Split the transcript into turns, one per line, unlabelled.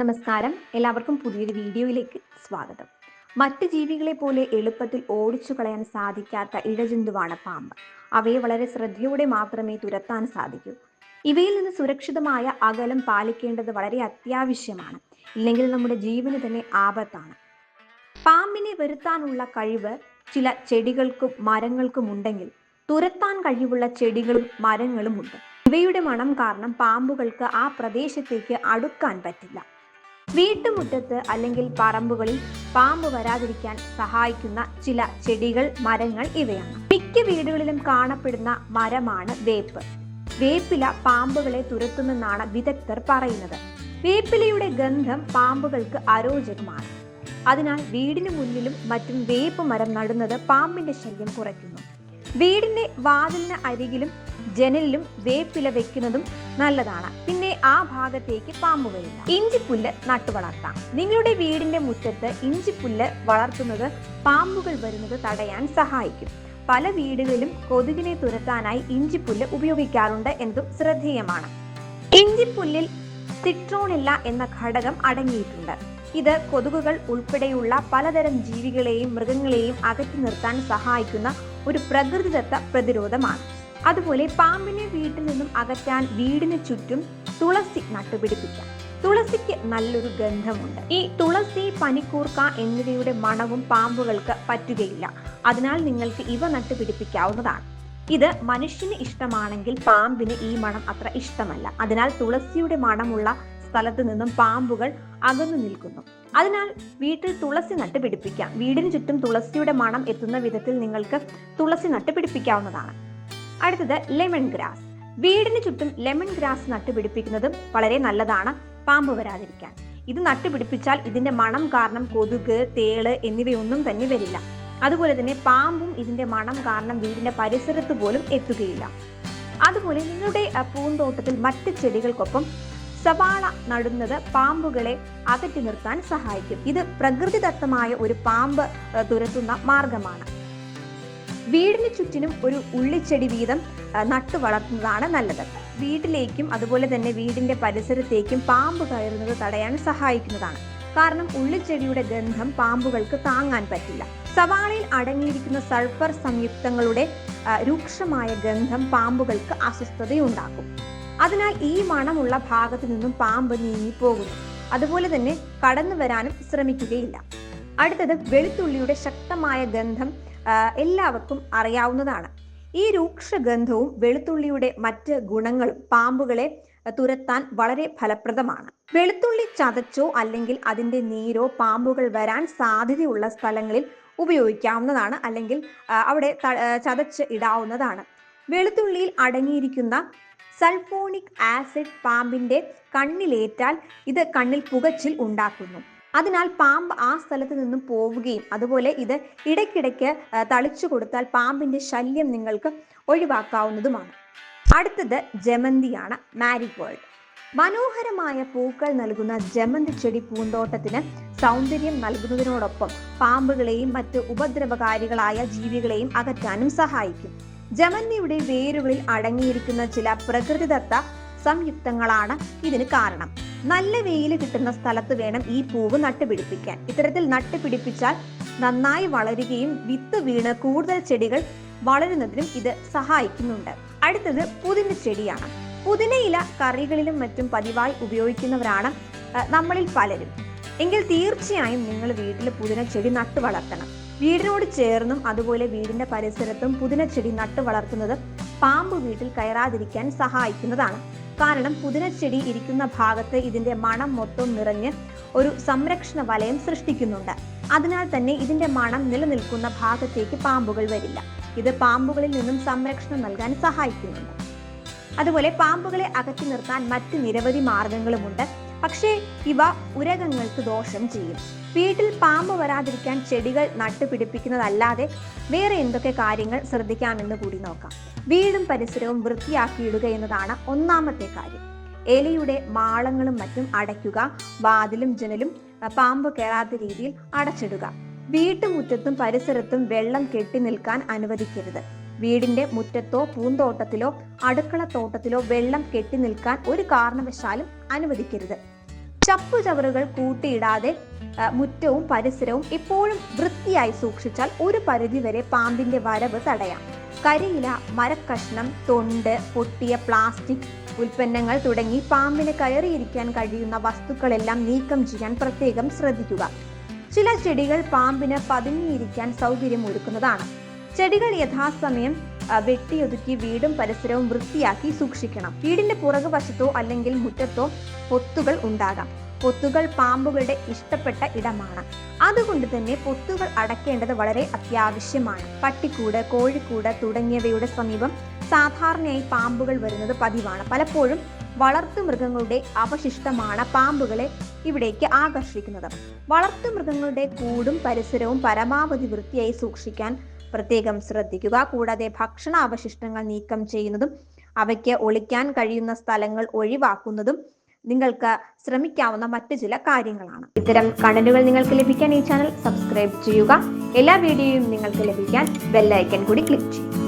നമസ്കാരം. എല്ലാവർക്കും പുതിയൊരു വീഡിയോയിലേക്ക് സ്വാഗതം. മറ്റ് ജീവികളെ പോലെ എളുപ്പത്തിൽ ഓടിച്ചു കളയാൻ സാധിക്കാത്ത ഇഴജന്തുവാണ് പാമ്പ്. അവയെ വളരെ ശ്രദ്ധയോടെ മാത്രമേ തുരത്താൻ സാധിക്കൂ. ഇവയിൽ നിന്ന് സുരക്ഷിതമായ അകലം പാലിക്കേണ്ടത് വളരെ അത്യാവശ്യമാണ്. ഇല്ലെങ്കിൽ നമ്മുടെ ജീവന് തന്നെ ആപത്താണ്. പാമ്പിനെ വരുത്താനുള്ള കഴിവ് ചില ചെടികൾക്കും മരങ്ങൾക്കും ഉണ്ടെങ്കിൽ തുരത്താൻ കഴിവുള്ള ചെടികളും മരങ്ങളും ഉണ്ട്. ഇവയുടെ മണം കാരണം പാമ്പുകൾക്ക് ആ പ്രദേശത്തേക്ക് അടുക്കാൻ പറ്റില്ല. വീട്ടുമുറ്റത്ത് അല്ലെങ്കിൽ പറമ്പുകളിൽ പാമ്പ് വരാതിരിക്കാൻ സഹായിക്കുന്ന ചില ചെടികൾ മരങ്ങൾ ഇവയാണ്. മിക്ക വീടുകളിലും കാണപ്പെടുന്ന മരമാണ് വേപ്പ്. വേപ്പില പാമ്പുകളെ തുരത്തുമെന്നാണ് വിദഗ്ധർ പറയുന്നത്. വേപ്പിലയുടെ ഗന്ധം പാമ്പുകൾക്ക് അരോചകമാണ്. അതിനാൽ വീടിന് മുന്നിലും മറ്റും വേപ്പ് മരം നടുന്നത് പാമ്പിന്റെ ശല്യം കുറയ്ക്കുന്നു. വീടിന്റെ വാതിലിന് അരികിലും ജനലിലും വേപ്പില വെക്കുന്നതും നല്ലതാണ്. ആ ഭാഗത്തേക്ക് പാമ്പ് വരില്ല ഇഞ്ചിപ്പുല്ല് നട്ടുവളർത്താം നിങ്ങളുടെ വീടിന്റെ മുറ്റത്ത് ഇഞ്ചിപ്പുല്ല് വളർത്തുന്നത് പാമ്പുകൾ വരുന്നത് തടയാൻ സഹായിക്കും. പല വീടുകളിലും കൊതുകിനെ തുരത്താനായി ഇഞ്ചിപ്പുല്ല് ഉപയോഗിക്കാറുണ്ട് എന്നതും ശ്രദ്ധേയമാണ്. ഇഞ്ചിപ്പുല്ലിൽ സിട്രോണില്ല എന്ന ഘടകം അടങ്ങിയിട്ടുണ്ട്. ഇത് കൊതുകുകൾ ഉൾപ്പെടെയുള്ള പലതരം ജീവികളെയും മൃഗങ്ങളെയും അകറ്റി നിർത്താൻ സഹായിക്കുന്ന ഒരു പ്രകൃതിദത്ത പ്രതിരോധമാണ്. അതുപോലെ പാമ്പിനെ വീട്ടിൽ നിന്നും അകറ്റാൻ വീടിന് ചുറ്റും തുളസി നട്ടുപിടിപ്പിക്കാം. തുളസിക്ക് നല്ലൊരു ഗന്ധമുണ്ട്. ഈ തുളസി പനിക്കൂർക്ക എന്നിവയുടെ മണവും പാമ്പുകൾക്ക് പറ്റുകയില്ല. അതിനാൽ നിങ്ങൾക്ക് ഇവ നട്ടുപിടിപ്പിക്കാവുന്നതാണ്. ഇത് മനുഷ്യന് ഇഷ്ടമാണെങ്കിൽ പാമ്പിന് ഈ മണം അത്ര ഇഷ്ടമല്ല. അതിനാൽ തുളസിയുടെ മണമുള്ള സ്ഥലത്ത് നിന്നും പാമ്പുകൾ അകന്നു നിൽക്കുന്നു. അതിനാൽ വീട്ടിൽ തുളസി നട്ട് പിടിപ്പിക്കാം വീടിന് ചുറ്റും തുളസിയുടെ മണം എത്തുന്ന വിധത്തിൽ നിങ്ങൾക്ക് തുളസി നട്ട് പിടിപ്പിക്കാവുന്നതാണ് അടുത്തത് ലെമൺ ഗ്രാസ്. വീടിന് ചുറ്റും ലെമൺ ഗ്രാസ് നട്ടുപിടിപ്പിക്കുന്നതും വളരെ നല്ലതാണ് പാമ്പ് വരാതിരിക്കാൻ. ഇത് നട്ടുപിടിപ്പിച്ചാൽ ഇതിന്റെ മണം കാരണം കൊതുക് തേൾ എന്നിവയൊന്നും തന്നെ വരില്ല. അതുപോലെ തന്നെ പാമ്പും ഇതിന്റെ മണം കാരണം വീടിന്റെ പരിസരത്ത് പോലും എത്തുകയില്ല. അതുപോലെ നിങ്ങളുടെ പൂന്തോട്ടത്തിൽ മറ്റ് ചെടികൾക്കൊപ്പം സവാള നടുന്നത് പാമ്പുകളെ അകറ്റി നിർത്താൻ സഹായിക്കും. ഇത് പ്രകൃതിദത്തമായ ഒരു പാമ്പ് തുരത്തുന്ന മാർഗമാണ്. വീടിന് ചുറ്റിനും ഒരു ഉള്ളിച്ചെടി വീതം നട്ടു വളർത്തുന്നതാണ് നല്ലത്. വീട്ടിലേക്കും അതുപോലെ തന്നെ വീടിന്റെ പരിസരത്തേക്കും പാമ്പ് കയറുന്നത് തടയാൻ സഹായിക്കുന്നതാണ്. കാരണം ഉള്ളിച്ചെടിയുടെ ഗന്ധം പാമ്പുകൾക്ക് താങ്ങാൻ പറ്റില്ല. സവാളയിൽ അടങ്ങിയിരിക്കുന്ന സൾഫർ സംയുക്തങ്ങളുടെ രൂക്ഷമായ ഗന്ധം പാമ്പുകൾക്ക് അസ്വസ്ഥതയുണ്ടാക്കും. അതിനാൽ ഈ മണമുള്ള ഭാഗത്ത് നിന്നും പാമ്പ് നീങ്ങിപ്പോകുന്നു. അതുപോലെ തന്നെ കടന്നു വരാനും ശ്രമിക്കുകയില്ല. അടുത്തത് വെളുത്തുള്ളിയുടെ ശക്തമായ ഗന്ധം എല്ലാവർക്കും അറിയാവുന്നതാണ്. ഈ രൂക്ഷഗന്ധവും വെളുത്തുള്ളിയുടെ മറ്റ് ഗുണങ്ങളും പാമ്പുകളെ തുരത്താൻ വളരെ ഫലപ്രദമാണ്. വെളുത്തുള്ളി ചതച്ചോ അല്ലെങ്കിൽ അതിന്റെ നീരോ പാമ്പുകൾ വരാൻ സാധ്യതയുള്ള സ്ഥലങ്ങളിൽ ഉപയോഗിക്കാവുന്നതാണ് അല്ലെങ്കിൽ അവിടെ ചതച്ച് ഇടാവുന്നതാണ്. വെളുത്തുള്ളിയിൽ അടങ്ങിയിരിക്കുന്ന സൾഫോണിക് ആസിഡ് പാമ്പിന്റെ കണ്ണിലേറ്റാൽ ഇത് കണ്ണിൽ പുകച്ചിൽ ഉണ്ടാക്കുന്നു. അതിനാൽ പാമ്പ് ആ സ്ഥലത്ത് നിന്നും പോവുകയും അതുപോലെ ഇത് ഇടയ്ക്കിടയ്ക്ക് തളിച്ചു കൊടുത്താൽ പാമ്പിന്റെ ശല്യം നിങ്ങൾക്ക് ഒഴിവാക്കാവുന്നതുമാണ്. അടുത്തത് ജമന്തിയാണ് മാരിഗോൾഡ് മനോഹരമായ പൂക്കൾ നൽകുന്ന ജമന്തി ചെടി പൂന്തോട്ടത്തിന് സൗന്ദര്യം നൽകുന്നതിനോടൊപ്പം പാമ്പുകളെയും മറ്റ് ഉപദ്രവകാരികളായ ജീവികളെയും അകറ്റാനും സഹായിക്കും. ജമന്തിയുടെ വേരുകളിൽ അടങ്ങിയിരിക്കുന്ന ചില പ്രകൃതിദത്ത സംയുക്തങ്ങളാണ് ഇതിന് കാരണം. നല്ല വെയിൽ കിട്ടുന്ന സ്ഥലത്ത് വേണം ഈ പൂവ് നട്ടുപിടിപ്പിക്കാൻ. ഇത്തരത്തിൽ നട്ടുപിടിപ്പിച്ചാൽ നന്നായി വളരുകയും വിത്ത് വീണ് കൂടുതൽ ചെടികൾ വളരുന്നതിനും ഇത് സഹായിക്കുന്നുണ്ട്. അടുത്തത് പുതിന ചെടിയാണ്. പുതിനയില കറികളിലും മറ്റും പതിവായി ഉപയോഗിക്കുന്നവരാണ് നമ്മളിൽ പലരും. എങ്കിൽ തീർച്ചയായും നിങ്ങൾ വീട്ടിൽ പുതിന ചെടി നട്ടു വളർത്തണം. വീടിനോട് ചേർന്നും അതുപോലെ വീടിന്റെ പരിസരത്തും പുതിന ചെടി നട്ടു വളർത്തുന്നത് പാമ്പ് വീട്ടിൽ കയറാതിരിക്കാൻ സഹായിക്കുന്നതാണ്. കാരണം പുതിനച്ചെടി ഇരിക്കുന്ന ഭാഗത്ത് ഇതിന്റെ മണം മൊത്തം നിറഞ്ഞ് ഒരു സംരക്ഷണ വലയം സൃഷ്ടിക്കുന്നുണ്ട്. അതിനാൽ തന്നെ ഇതിന്റെ മണം നിലനിൽക്കുന്ന ഭാഗത്തേക്ക് പാമ്പുകൾ വരില്ല. ഇത് പാമ്പുകളിൽ നിന്നും സംരക്ഷണം നൽകാൻ സഹായിക്കുന്നുണ്ട്. അതുപോലെ പാമ്പുകളെ അകറ്റി നിർത്താൻ മറ്റ് നിരവധി മാർഗങ്ങളുമുണ്ട്. പക്ഷേ ഇവ ഉരകങ്ങൾക്ക് ദോഷം ചെയ്യും. വീട്ടിൽ പാമ്പ് വരാതിരിക്കാൻ ചെടികൾ നട്ടുപിടിപ്പിക്കുന്നതല്ലാതെ വേറെ എന്തൊക്കെ കാര്യങ്ങൾ ശ്രദ്ധിക്കാമെന്ന് കൂടി നോക്കാം. വീടും പരിസരവും വൃത്തിയാക്കിയിടുക എന്നതാണ് ഒന്നാമത്തെ കാര്യം. എലിയുടെ മാളങ്ങളും മറ്റും അടയ്ക്കുക വാതിലും ജനലും പാമ്പ് കയറാത്ത രീതിയിൽ അടച്ചിടുക. വീട്ടുമുറ്റത്തും പരിസരത്തും വെള്ളം കെട്ടി നിൽക്കാൻ അനുവദിക്കരുത്. വീടിന്റെ മുറ്റത്തോ പൂന്തോട്ടത്തിലോ അടുക്കള തോട്ടത്തിലോ വെള്ളം കെട്ടി നിൽക്കാൻ ഒരു കാരണവശാലും അനുവദിക്കരുത്. ചപ്പുചവറുകൾ കൂട്ടിയിടാതെ മുറ്റവും പരിസരവും എപ്പോഴും വൃത്തിയായി സൂക്ഷിച്ചാൽ ഒരു പരിധിവരെ പാമ്പിന്റെ വരവ് തടയാം. കരിയില മരക്കഷ്ണം തൊണ്ട് പൊട്ടിയ പ്ലാസ്റ്റിക് ഉൽപ്പന്നങ്ങൾ തുടങ്ങി പാമ്പിന് കയറിയിരിക്കാൻ കഴിയുന്ന വസ്തുക്കളെല്ലാം നീക്കം ചെയ്യാൻ പ്രത്യേകം ശ്രദ്ധിക്കുക. ചില ചെടികൾ പാമ്പിന് പതുങ്ങിയിരിക്കാൻ സൗകര്യം ഒരുക്കുന്നതാണ് ചെടികൾ യഥാസമയം വെട്ടിയൊതുക്കി വീടും പരിസരവും വൃത്തിയാക്കി സൂക്ഷിക്കണം. വീടിന്റെ പുറകുവശത്തോ അല്ലെങ്കിൽ മുറ്റത്തോ പൊത്തുകൾ ഉണ്ടാകാം. പൊത്തുകൾ പാമ്പുകളുടെ ഇഷ്ടപ്പെട്ട ഇടമാണ്. അതുകൊണ്ട് തന്നെ പൊത്തുകൾ അടയ്ക്കേണ്ടത് വളരെ അത്യാവശ്യമാണ്. പട്ടിക്കൂട് കോഴിക്കൂട് തുടങ്ങിയവയുടെ സമീപം സാധാരണയായി പാമ്പുകൾ വരുന്നത് പതിവാണ്. പലപ്പോഴും വളർത്തു മൃഗങ്ങളുടെ അവശിഷ്ടമാണ് പാമ്പുകളെ ഇവിടേക്ക് ആകർഷിക്കുന്നത്. വളർത്തു മൃഗങ്ങളുടെ കൂടും പരിസരവും പരമാവധി വൃത്തിയായി സൂക്ഷിക്കാൻ പ്രത്യേകം ശ്രദ്ധിക്കുക. കൂടാതെ ഭക്ഷണ അവശിഷ്ടങ്ങൾ നീക്കം ചെയ്യുന്നതും അവയ്ക്ക് ഒളിക്കാൻ കഴിയുന്ന സ്ഥലങ്ങൾ ഒഴിവാക്കുന്നതും നിങ്ങൾക്ക് ശ്രമിക്കാവുന്ന മറ്റു ചില കാര്യങ്ങളാണ്. ഇത്തരം കണ്ടന്റുകൾ നിങ്ങൾക്ക് ലഭിക്കാൻ ഈ ചാനൽ സബ്സ്ക്രൈബ് ചെയ്യുക. എല്ലാ വീഡിയോയും നിങ്ങൾക്ക് ലഭിക്കാൻ ബെല്ലൈക്കൻ കൂടി ക്ലിക്ക് ചെയ്യുക.